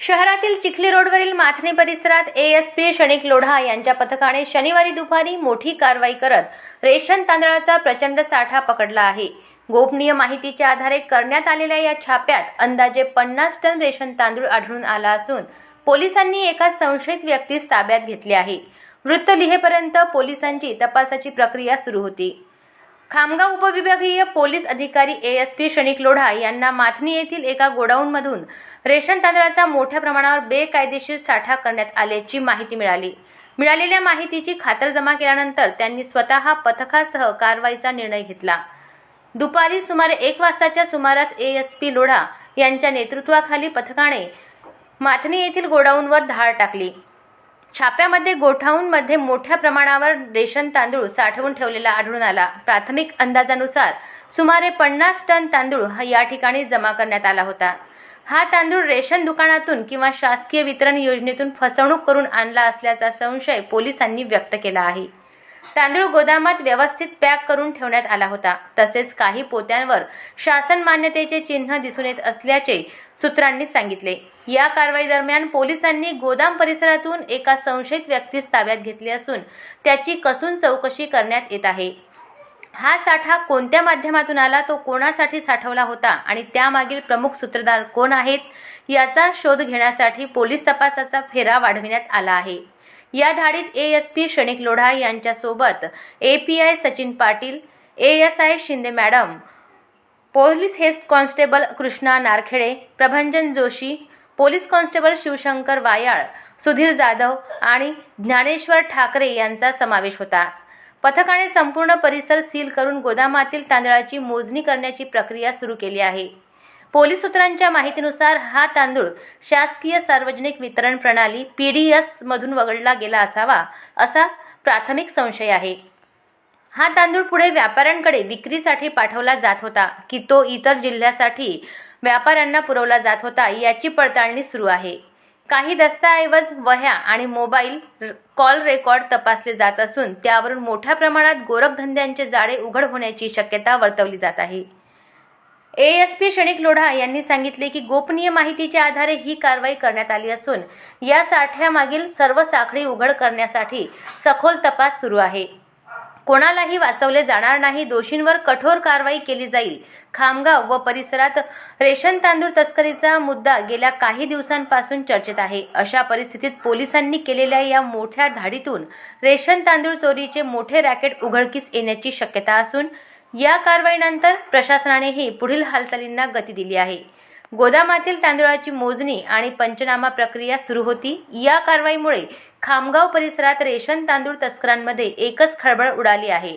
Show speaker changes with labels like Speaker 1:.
Speaker 1: शहरातील चिखली रोडवरील माथनी परिसरात एएसपी क्षणिक लोढा यांच्या पथकाने शनिवारी दुपारी मोठी कारवाई करत रेशन तांदळाचा प्रचंड साठा पकडला आहे. गोपनीय माहितीच्या आधारे करण्यात आलेल्या या छाप्यात अंदाजे पन्नास टन रेशन तांदूळ आढळून आला असून पोलिसांनी एका संशयित व्यक्तीस ताब्यात घेतले आहे. वृत्त लिहेपर्यंत पोलिसांची तपासाची प्रक्रिया सुरू होती. खामगाव उपविभागीय पोलीस अधिकारी ए एस पी शनिक लोढा यांना माथनी येथील एका गोडाऊनमधून रेशन तांदळाचा मोठ्या प्रमाणावर बेकायदेशीर साठा करण्यात आल्याची माहिती मिळाली. मिळालेल्या माहितीची खातरजमा केल्यानंतर त्यांनी स्वतः पथकासह कारवाईचा निर्णय घेतला. दुपारी सुमारे एक वाजताच्या सुमारास ए एस पी लोढा यांच्या नेतृत्वाखाली पथकाने माथनी येथील गोडाऊनवर धाड टाकली. छाप्यामध्ये गोठाऊनमध्ये मोठ्या प्रमाणावर रेशन तांदूळ साठवून ठेवलेला आढळून आला. प्राथमिक अंदाजानुसार सुमारे पन्नास टन तांदूळ हा या ठिकाणी जमा करण्यात आला होता. हा तांदूळ रेशन दुकानातून किंवा शासकीय वितरण योजनेतून फसवणूक करून आणला असल्याचा संशय पोलिसांनी व्यक्त केला आहे. तांदूळ गोदामात व्यवस्थित पॅक करून ठेवण्यात आला होता. तसेच काही पोत्यांवर शासन मान्यतेचे चिन्ह दिसून येत असल्याचे सूत्रांनी सांगितले. या कारवाई दरम्यान पोलिसांनी गोदाम परिसरातून एका संशयित व्यक्तीस ताब्यात घेतली असून त्याची कसून चौकशी करण्यात येत आहे. हा साठा कोणत्या माध्यमातून आला तो कोणासाठी साठवला होता आणि त्यामागील प्रमुख सूत्रधार कोण आहेत याचा शोध घेण्यासाठी पोलीस तपासाचा फेरा वाढविण्यात आला आहे. या धाडीत ए एस पी क्षणिक लोढा यांच्यासोबत A P I Sachin Patil A S I Shinde madam police head constable Krishna Narkhede Prabhanjan Joshi police constable Shivshankar Wayal Sudhir Jadhav आणि ज्ञानेश्वर ठाकरे यांचा समावेश होता. पथकाने संपूर्ण परिसर सील करून गोदामातील तांदळाची मोजणी करण्याची प्रक्रिया सुरू केली आहे. पोलीस सूत्रांच्या माहितीनुसार हा तांदूळ शासकीय सार्वजनिक वितरण प्रणाली पी डी एस मधून वगळला गेला असावा असा प्राथमिक संशय आहे. हा तांदूळ पुढे व्यापाऱ्यांकडे विक्रीसाठी पाठवला जात होता की तो इतर जिल्ह्यासाठी व्यापाऱ्यांना पुरवला जात होता याची पडताळणी सुरू आहे. काही दस्तऐवज वह्या आणि मोबाईल कॉल रेकॉर्ड तपासले जात असून त्यावरून मोठ्या प्रमाणात गोरखधंद्यांचे जाळे उघड होण्याची शक्यता वर्तवली जात आहे. ए एस पी क्षणिक लोढा यांनी सांगितले की गोपनीय माहितीच्या आधारे ही कारवाई करण्यात आली असून या साठ्यामागील सर्व साखळी उघड करण्यासाठी सखोल तपास सुरू आहे. कोणालाही वाचवले जाणार नाही दोषींवर कठोर कारवाई केली जाईल. खामगाव व परिसरात रेशन तांदूळ तस्करीचा मुद्दा गेल्या काही दिवसांपासून चर्चेत आहे. अशा परिस्थितीत पोलिसांनी केलेल्या या मोठ्या धाडीतून रेशन तांदूळ चोरीचे मोठे रॅकेट उघडकीस येण्याची शक्यता असून या कारवाईनंतर प्रशासनानेही पुढील हालचालींना गती दिली आहे. गोदामातील तांदूळाची मोजणी आणि पंचनामा प्रक्रिया सुरू होती. या कारवाईमुळे खामगाव परिसरात रेशन तांदूळ तस्करांमध्ये एकच खळबळ उडाली आहे.